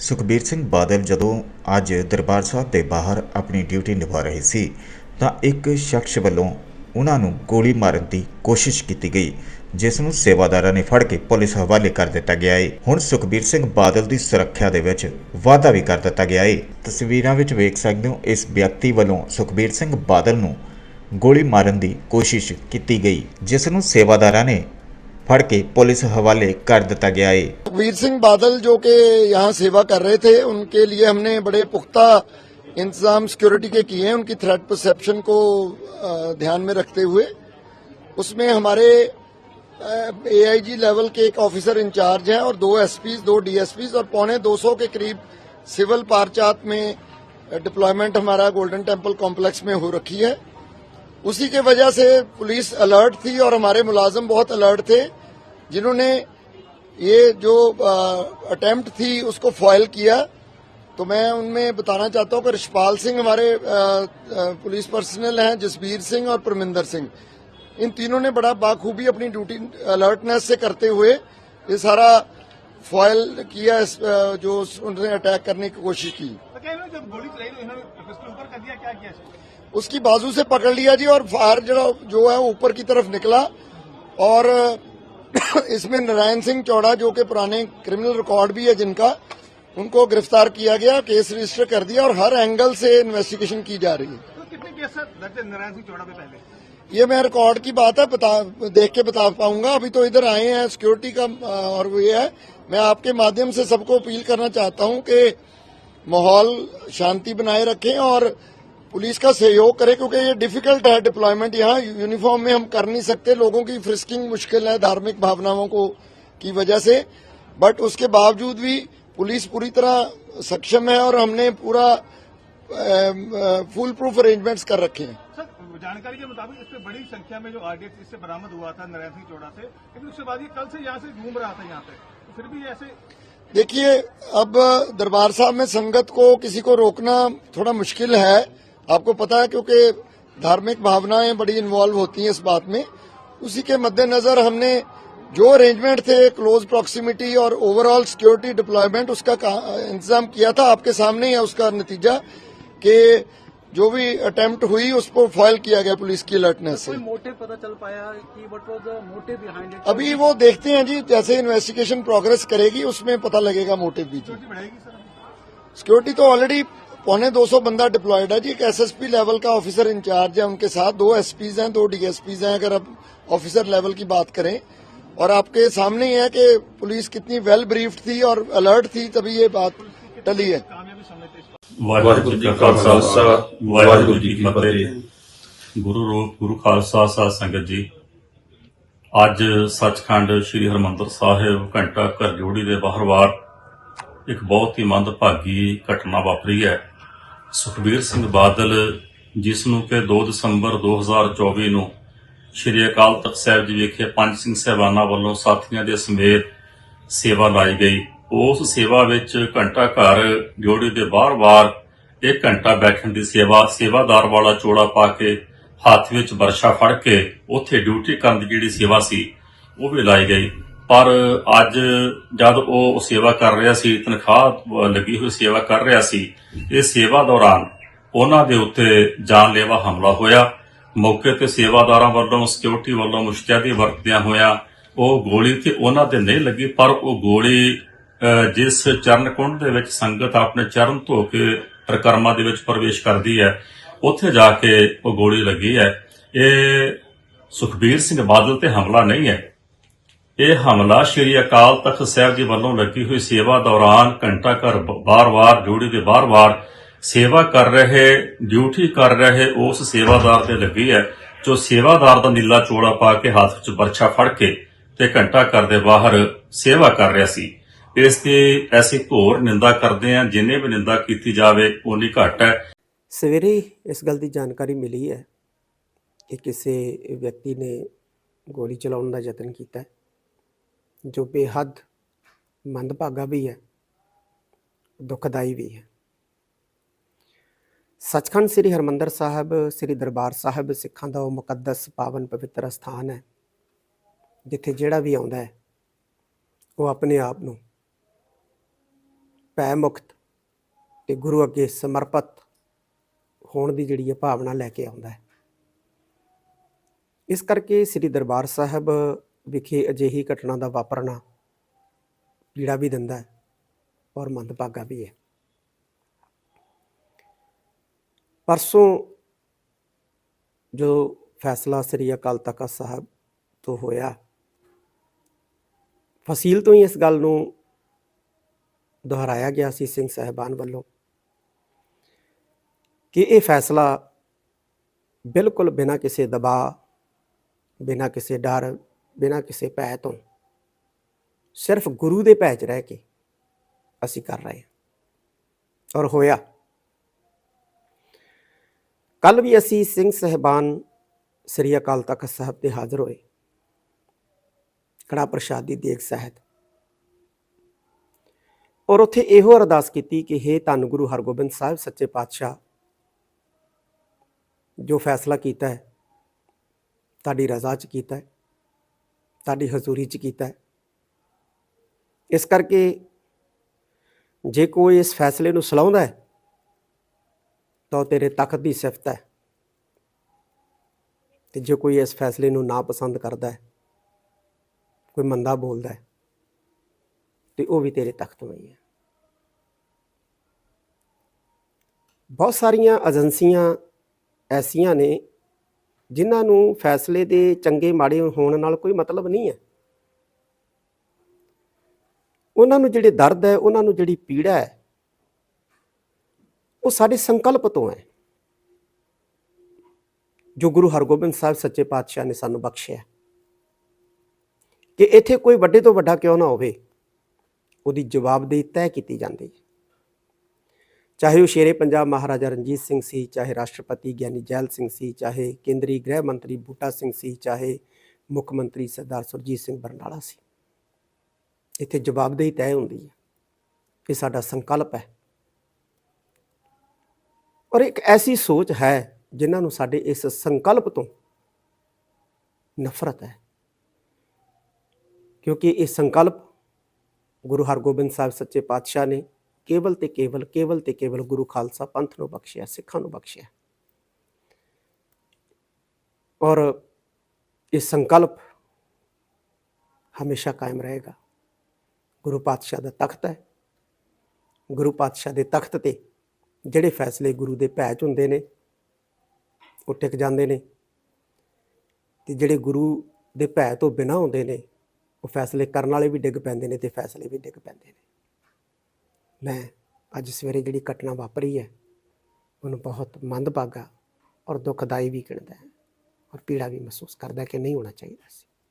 ਸੁਖਬੀਰ ਸਿੰਘ ਬਾਦਲ ਜਦੋਂ ਅੱਜ ਦਰਬਾਰ ਸਾਹਿਬ ਦੇ ਬਾਹਰ ਆਪਣੀ ਡਿਊਟੀ ਨਿਭਾ ਰਹੇ ਸੀ, ਤਾਂ ਇੱਕ ਸ਼ਖਸ ਵੱਲੋਂ ਉਹਨਾਂ ਨੂੰ ਗੋਲੀ ਮਾਰਨ ਦੀ ਕੋਸ਼ਿਸ਼ ਕੀਤੀ ਗਈ, ਜਿਸ ਨੂੰ ਸੇਵਾਦਾਰਾਂ ਨੇ ਫੜ ਕੇ ਪੁਲਿਸ ਹਵਾਲੇ ਕਰ ਦਿੱਤਾ ਗਿਆ ਹੈ ਹੁਣ ਸੁਖਬੀਰ ਸਿੰਘ ਬਾਦਲ ਦੀ ਸੁਰੱਖਿਆ ਦੇ ਵਿੱਚ ਵਾਅਦਾ ਵੀ ਕਰ ਦਿੱਤਾ ਗਿਆ ਹੈ ਤਸਵੀਰਾਂ ਵਿੱਚ ਵੇਖ ਸਕਦੇ ਹੋ, ਇਸ ਵਿਅਕਤੀ ਵੱਲੋਂ ਸੁਖਬੀਰ ਸਿੰਘ ਬਾਦਲ ਨੂੰ ਗੋਲੀ ਮਾਰਨ ਦੀ ਕੋਸ਼ਿਸ਼ ਕੀਤੀ ਗਈ, ਜਿਸ ਨੂੰ ਸੇਵਾਦਾਰਾਂ ਨੇ फड़ के पुलिस हवाले कर दिया गया है। वीर सिंह बादल जो के यहाँ सेवा कर रहे थे, उनके लिए हमने बड़े पुख्ता इंतज़ाम सिक्योरिटी के किए हैं। उनकी थ्रेट परसेप्शन को ध्यान में रखते हुए। उसमें हमारे एआईजी लेवल के एक ऑफिसर इंचार्ज हैं और दो एसपी दो डीएसपी और पौने 200 के करीब सिविल पारचात में डिप्लॉयमेंट हमारा गोल्डन टेंपल कॉम्प्लेक्स में हो रखी है। उसी के वजह से पुलिस अलर्ट थी और हमारे मुलाजम बहुत अलर्ट थे। जिन्होंने ये जो अटेम्प्ट थी उसको फॉयल किया तो मैं उनमें बताना चाहता हूँ कि रिशपाल सिंह हमारे पुलिस पर्सनल हैं जसबीर सिंह और परमिंदर सिंह इन तीनों ने बड़ा बाखूबी अपनी ड्यूटी अलर्टनेस से करते हुए ये सारा फॉयल किया इस, जो उन्होंने अटैक करने की कोशिश की तो? उसकी बाजू से पकड़ लिया जी और फायर जो जो है ऊपर की तरफ़ निकला और इसमें नारायण सिंह चौड़ा जो कि पुराने क्रिमिनल रिकॉर्ड भी है जिनका उनको गिरफ़्तार किया गया केस रजिस्टर कर दिया और हर एंगल से इन्वेस्टिगेशन की जा रही है। तो कितने केस दर्ज है नारायण सिंह चौड़ा पे पहले? ये मैं रिकॉर्ड की बात है बता देख के बता पाऊँगा। अभी तो इधर आए हैं सिक्योरिटी का और वो ये है। मैं आपके माध्यम से सबको अपील करना चाहता हूँ कि माहौल शांति बनाए रखें और पुलिस का सहयोग करें क्योंकि ये डिफ़िकल्ट है डिप्लॉयमेंट यहाँ यूनिफॉर्म में हम कर नहीं सकते। लोगों की फ्रिस्किंग मुश्किल है धार्मिक भावनाओं को की वजह से। बट उसके बावजूद भी पुलिस पूरी तरह सक्षम है और हमने पूरा फुल प्रूफ अरेंजमेंट्स कर रखे हैं। जानकारी के मुताबिक इससे बड़ी संख्या में जो आरडीएक्स इससे बरामद हुआ था नरेंद्र सिंह चौड़ा से लेकिन उसके बाद ये कल से यहाँ से घूम रहा था यहाँ पे। तो फिर भी ऐसे देखिए अब दरबार साहब में संगत को किसी को रोकना थोड़ा मुश्किल है। आपको पता है क्योंकि धार्मिक भावनाएँ बड़ी इन्वॉल्व होती हैं इस बात में। उसी के मद्देनजर हमने जो अरेंजमेंट थे क्लोज प्रॉक्सिमिटी और ओवरऑल सिक्योरिटी डिप्लॉयमेंट उसका इंतज़ाम किया था आपके सामने ही है उसका नतीजा कि जो भी अटेम्प्ट हुई उसको फॉइल किया गया पुलिस की अलर्टनेस से। मोटिव पता चल पाया कि what was the motive behind it अभी वो देखते हैं जी जैसे इन्वेस्टिगेशन प्रोग्रेस करेगी उसमें पता लगेगा मोटिव भी जी? सिक्योरिटी तो ऑलरेडी पौने 200 बंदा डिप्लॉयड है जी एक एसएसपी लेवल का ऑफिसर इंचार्ज है उनके साथ दो एसपीज हैं दो डीएसपीज हैं अगर अब ऑफिसर लेवल की बात करें और आपके सामने ही है कि पुलिस कितनी वेल ब्रीफ्ड थी और अलर्ट थी तभी ये बात टली है कामयाबी समझते इस ਵਾਹਿਗੁਰੂ ਜੀ ਕਾ ਖਾਲਸਾ ਵਾਹਿਗੁਰੂ ਜੀ ਕੀ ਫਤਿਹ ਗੁਰੂ ਰੂਪ ਗੁਰੂ ਖਾਲਸਾ ਸਾਧ ਸੰਗਤ ਜੀ ਅੱਜ ਸੱਚਖੰਡ ਸ੍ਰੀ ਹਰਮੰਦਰ ਸਾਹਿਬ ਘੰਟਾ ਘਰ ਜੋੜੀ ਦੇ ਬਾਹਰਵਾਰ ਇੱਕ ਬਹੁਤ ਹੀ ਮੰਦਭਾਗੀ ਘਟਨਾ ਵਾਪਰੀ ਹੈ ਸੁਖਬੀਰ ਸਿੰਘ ਬਾਦਲ, ਜਿਸ ਨੂੰ ਕਿ 2 ਦਸੰਬਰ 2024 ਨੂੰ ਸ੍ਰੀ ਅਕਾਲ ਤਖਤ ਸਾਹਿਬ ਜੀ ਵਿਖੇ ਪੰਜ ਸਿੰਘ ਸਹਿਬਾਨਾਂ ਵੱਲੋਂ ਸਾਥੀਆਂ ਦੇ ਸਮੇਤ ਸੇਵਾ ਲਾਈ ਗਈ। ਉਸ ਸੇਵਾ ਵਿੱਚ ਘੰਟਾ ਘਰ ਜੋੜੀ ਦੇ ਬਾਰ-ਬਾਰ ਇੱਕ ਘੰਟਾ ਬੈਠਣ ਦੀ ਸੇਵਾ, ਸੇਵਾਦਾਰ ਵਾਲਾ ਚੋੜਾ ਪਾ ਕੇ ਹੱਥ ਵਿੱਚ ਵਰਸ਼ਾ ਫੜ ਕੇ ਉੱਥੇ ਡਿਊਟੀ ਕਰਨ ਦੀ ਜਿਹੜੀ ਸੇਵਾ ਸੀ, ਉਹ ਵੀ ਲਾਈ ਗਈ। ਪਰ ਅੱਜ ਜਦ ਉਹ ਸੇਵਾ ਕਰ ਰਿਹਾ ਸੀ, ਤਨਖਾਹ ਲੱਗੀ ਹੋਈ ਸੇਵਾ ਕਰ ਰਿਹਾ ਸੀ, ਇਹ ਸੇਵਾ ਦੌਰਾਨ ਉਹਨਾਂ ਦੇ ਉੱਤੇ ਜਾਨਲੇਵਾ ਹਮਲਾ ਹੋਇਆ। ਮੌਕੇ ਤੇ ਸੇਵਾਦਾਰਾਂ ਵੱਲੋਂ ਸਿਕਿਉਰਿਟੀ ਵੱਲੋਂ ਮੁਸ਼ਤੈਦੀ ਵਰਤਦਿਆਂ ਹੋਇਆ ਉਹ ਗੋਲੀ ਤੇ ਉਹਨਾਂ ਤੇ ਨਹੀਂ ਲੱਗੀ, ਪਰ ਉਹ ਗੋਲੀ ਜਿਸ ਚਰਨ ਕੁੰਡ ਦੇ ਵਿੱਚ ਸੰਗਤ ਆਪਣੇ ਚਰਨ ਧੋ ਕੇ ਪ੍ਰਕਰਮਾਂ ਦੇ ਵਿੱਚ ਪ੍ਰਵੇਸ਼ ਕਰਦੀ ਹੈ, ਉੱਥੇ ਜਾ ਕੇ ਉਹ ਗੋਲੀ ਲੱਗੀ ਹੈ। ਇਹ ਸੁਖਬੀਰ ਸਿੰਘ ਬਾਦਲ ਤੇ ਹਮਲਾ ਨਹੀਂ ਹੈ। ਇਹ ਹਮਲਾ ਸ਼੍ਰੀ ਅਕਾਲ ਤਖਤ ਸਾਹਿਬ ਜੀ ਵੱਲੋਂ ਲੱਗੀ ਹੋਈ ਸੇਵਾ ਦੌਰਾਨ ਘੰਟਾ ਘਰ ਬਾਰ-ਬਾਰ ਜੋੜੀ ਦੇ ਬਾਰ-ਬਾਰ ਸੇਵਾ ਕਰ ਰਹੇ, ਡਿਊਟੀ ਕਰ ਰਹੇ ਉਸ ਸੇਵਾਦਾਰ ਤੇ ਲੱਗੀ ਹੈ, ਜੋ ਸੇਵਾਦਾਰ ਦਾ ਨੀਲਾ ਚੋੜਾ ਪਾ ਕੇ ਹੱਥ ਵਿੱਚ ਬਰਛਾ ਫੜ ਕੇ ਤੇ ਘੰਟਾ ਘਰ ਦੇ ਬਾਹਰ ਸੇਵਾ ਕਰ ਰਿਹਾ ਸੀ। ਇਸ ਤੇ ਐਸੀ ਘੋਰ ਨਿੰਦਾ ਕਰਦੇ ਆ ਜਿੰਨੇ ਵੀ ਨਿੰਦਾ ਕੀਤੀ ਜਾਵੇ ਉਨੀ ਘੱਟ ਹੈ। ਸਵੇਰੇ ਇਸ ਗੱਲ ਦੀ ਜਾਣਕਾਰੀ ਮਿਲੀ ਹੈ ਕਿ ਕਿਸੇ ਵਿਅਕਤੀ ਨੇ ਗੋਲੀ ਚਲਾਉਣ ਦਾ ਯਤਨ ਕੀਤਾ ਹੈ। ਜੋ ਬੇਹੱਦ ਮੰਦਭਾਗਾ ਵੀ ਹੈ, ਦੁਖਦਾਈ ਵੀ ਹੈ। ਸੱਚਖੰਡ ਸ੍ਰੀ ਹਰਮੰਦਰ ਸਾਹਿਬ, ਸ੍ਰੀ ਦਰਬਾਰ ਸਾਹਿਬ ਸਿੱਖਾਂ ਦਾ ਉਹ ਮੁਕੱਦਸ ਪਾਵਨ ਪਵਿੱਤਰ ਸਥਾਨ ਹੈ, ਜਿੱਥੇ ਜਿਹੜਾ ਵੀ ਆਉਂਦਾ ਹੈ, ਉਹ ਆਪਣੇ ਆਪ ਨੂੰ ਭੈ ਮੁਕਤ ਤੇ ਗੁਰੂ ਅੱਗੇ ਸਮਰਪਿਤ ਹੋਣ ਦੀ ਜਿਹੜੀ ਹੈ ਭਾਵਨਾ ਲੈ ਕੇ ਆਉਂਦਾ ਹੈ। ਇਸ ਕਰਕੇ ਸ੍ਰੀ ਦਰਬਾਰ ਸਾਹਿਬ ਵਿਖੇ, ਅਜਿਹੀ ਘਟਨਾ ਦਾ ਵਾਪਰਨਾ ਪੀੜਾ ਵੀ ਦਿੰਦਾ ਹੈ ਔਰ ਮੰਦਭਾਗਾ ਵੀ ਹੈ। ਪਰਸੋਂ ਜੋ ਫੈਸਲਾ ਸ੍ਰੀ ਅਕਾਲ ਤਖਤ ਸਾਹਿਬ ਤੋਂ ਹੋਇਆ, ਫਸੀਲ ਤੋਂ ਹੀ ਇਸ ਗੱਲ ਨੂੰ ਦੁਹਰਾਇਆ ਗਿਆ ਸੀ ਸਿੰਘ ਸਾਹਿਬਾਨ ਵੱਲੋਂ ਕਿ ਇਹ ਫੈਸਲਾ ਬਿਲਕੁਲ ਬਿਨਾਂ ਕਿਸੇ ਦਬਾਅ, ਬਿਨਾਂ ਕਿਸੇ ਡਰ ਬਿਨਾਂ ਕਿਸੇ ਭੈ ਤੋਂ। ਸਿਰਫ ਗੁਰੂ ਦੇ ਭੈ 'ਚ ਰਹਿ ਕੇ ਅਸੀਂ ਕਰ ਰਹੇ ਹਾਂ। ਔਰ ਹੋਇਆ। ਕੱਲ ਵੀ ਅਸੀਂ ਸਿੰਘ ਸਹਿਬਾਨ ਸ੍ਰੀ ਅਕਾਲ ਤਖਤ ਸਾਹਿਬ ਤੇ ਹਾਜ਼ਰ ਹੋਏ। ਕੜਾ ਪ੍ਰਸ਼ਾਦ ਦੀ ਦੇਗ ਸਹਿਤ। ਔਰ ਉੱਥੇ ਇਹੋ ਅਰਦਾਸ ਕੀਤੀ ਕਿ हे ਧੰਨ ਗੁਰੂ ਹਰਗੋਬਿੰਦ ਸਾਹਿਬ, ਸੱਚੇ ਪਾਤਸ਼ਾਹ, ਜੋ ਫੈਸਲਾ ਕੀਤਾ ਹੈ, ਤੁਹਾਡੀ ਰਜ਼ਾ 'ਚ ਕੀਤਾ ਹੈ। ਤੁਹਾਡੀ ਹਜ਼ੂਰੀ 'ਚ ਕੀਤਾ ਹੈ। ਇਸ ਕਰਕੇ ਜੇ ਕੋਈ ਇਸ ਫੈਸਲੇ ਨੂੰ ਸਲਾਉਂਦਾ ਹੈ, ਤਾਂ ਉਹ ਤੇਰੇ ਤਖਤ ਦੀ ਸਿਫਤ ਹੈ। ਤੇ ਜੇ ਕੋਈ ਇਸ ਫੈਸਲੇ ਨੂੰ ਨਾ ਪਸੰਦ ਕਰਦਾ ਹੈ, ਕੋਈ ਮੰਦਾ ਬੋਲਦਾ ਹੈ, ਤੇ ਉਹ ਵੀ ਤੇਰੇ ਤਖਤ ਤੋਂ ਹੀ ਹੈ। ਬਹੁਤ ਸਾਰੀਆਂ ਏਜੰਸੀਆਂ ਐਸੀਆਂ ਨੇ ਜਿਨ੍ਹਾਂ ਨੂੰ ਫੈਸਲੇ ਦੇ ਚੰਗੇ ਮਾੜੇ ਹੋਣ ਨਾਲ ਕੋਈ ਮਤਲਬ ਨਹੀਂ ਹੈ। ਉਹਨਾਂ ਨੂੰ ਜਿਹੜੇ ਦਰਦ ਹੈ, ਉਹਨਾਂ ਨੂੰ ਜਿਹੜੀ ਪੀੜਾ ਹੈ, ਉਹ ਸਾਡੇ ਸੰਕਲਪ ਤੋਂ ਹੈ। ਜੋ ਗੁਰੂ ਹਰਗੋਬਿੰਦ ਸਾਹਿਬ ਸੱਚੇ ਪਾਤਸ਼ਾਹ ਨੇ ਸਾਨੂੰ ਬਖਸ਼ਿਆ ਕਿ ਇੱਥੇ ਕੋਈ ਵੱਡੇ ਤੋਂ ਵੱਡਾ ਕਿਉਂ ਨਾ ਹੋਵੇ, ਉਹਦੀ ਜਵਾਬਦੇਹੀ ਤੈਅ ਕੀਤੀ ਜਾਂਦੀ ਹੈ। ਚਾਹੇ ਉਹ ਸ਼ੇਰੇ ਪੰਜਾਬ ਮਹਾਰਾਜਾ ਰਣਜੀਤ ਸਿੰਘ ਸੀ, ਚਾਹੇ ਰਾਸ਼ਟਰਪਤੀ ਗਿਆਨੀ ਜੈਲ ਸਿੰਘ ਸੀ, ਚਾਹੇ ਕੇਂਦਰੀ ਗ੍ਰਹਿ ਮੰਤਰੀ ਬੂਟਾ ਸਿੰਘ ਸੀ, ਚਾਹੇ ਮੁੱਖ ਮੰਤਰੀ ਸਰਦਾਰ ਸੁਰਜੀਤ ਸਿੰਘ ਬਰਨਾਲਾ ਸੀ। ਇੱਥੇ ਜਵਾਬਦੇਹੀ ਤੈਅ ਹੁੰਦੀ ਹੈ ਇਹ ਸਾਡਾ ਸੰਕਲਪ ਹੈ। ਔਰ ਇੱਕ ਐਸੀ ਸੋਚ ਹੈ ਜਿਨ੍ਹਾਂ ਨੂੰ ਸਾਡੇ ਇਸ ਸੰਕਲਪ ਤੋਂ ਨਫ਼ਰਤ ਹੈ। ਕਿਉਂਕਿ ਇਹ ਸੰਕਲਪ ਗੁਰੂ ਹਰਗੋਬਿੰਦ ਸਾਹਿਬ ਸੱਚੇ ਪਾਤਸ਼ਾਹ ਨੇ ਕੇਵਲ ਤੇ ਕੇਵਲ ਕੇਵਲ ਤੇ ਕੇਵਲ ਗੁਰੂ ਖਾਲਸਾ ਪੰਥ ਨੂੰ ਬਖਸ਼ਿਆ, ਸਿੱਖਾਂ ਨੂੰ ਬਖਸ਼ਿਆ। ਔਰ ਇਹ ਸੰਕਲਪ ਹਮੇਸ਼ਾ ਕਾਇਮ ਰਹੇਗਾ। ਗੁਰੂ ਪਾਤਸ਼ਾਹ ਦਾ ਤਖਤ ਹੈ। ਗੁਰੂ ਪਾਤਸ਼ਾਹ ਦੇ ਤਖਤ ਤੇ ਜਿਹੜੇ ਫੈਸਲੇ ਗੁਰੂ ਦੇ ਭੈ 'ਚ ਹੁੰਦੇ ਨੇ, ਉਹ ਟਿਕ ਜਾਂਦੇ ਨੇ ਤੇ ਜਿਹੜੇ ਗੁਰੂ ਦੇ ਭੈ ਤੋਂ ਬਿਨਾਂ ਹੁੰਦੇ ਨੇ, ਉਹ ਫੈਸਲੇ ਕਰਨ ਵਾਲੇ ਵੀ ਡਿੱਗ ਪੈਂਦੇ ਨੇ ਤੇ ਫੈਸਲੇ ਵੀ ਡਿੱਗ ਪੈਂਦੇ ਨੇ। ਮੈਂ ਅੱਜ ਸਵੇਰੇ ਜਿਹੜੀ ਘਟਨਾ ਵਾਪਰੀ ਹੈ, ਉਹਨੂੰ ਬਹੁਤ ਮੰਦਭਾਗਾ ਔਰ ਦੁਖਦਾਈ ਵੀ ਗਿਣਦਾ ਹੈ ਔਰ ਪੀੜਾ ਵੀ ਮਹਿਸੂਸ ਕਰਦਾ ਕਿ ਨਹੀਂ ਹੋਣਾ ਚਾਹੀਦਾ ਸੀ।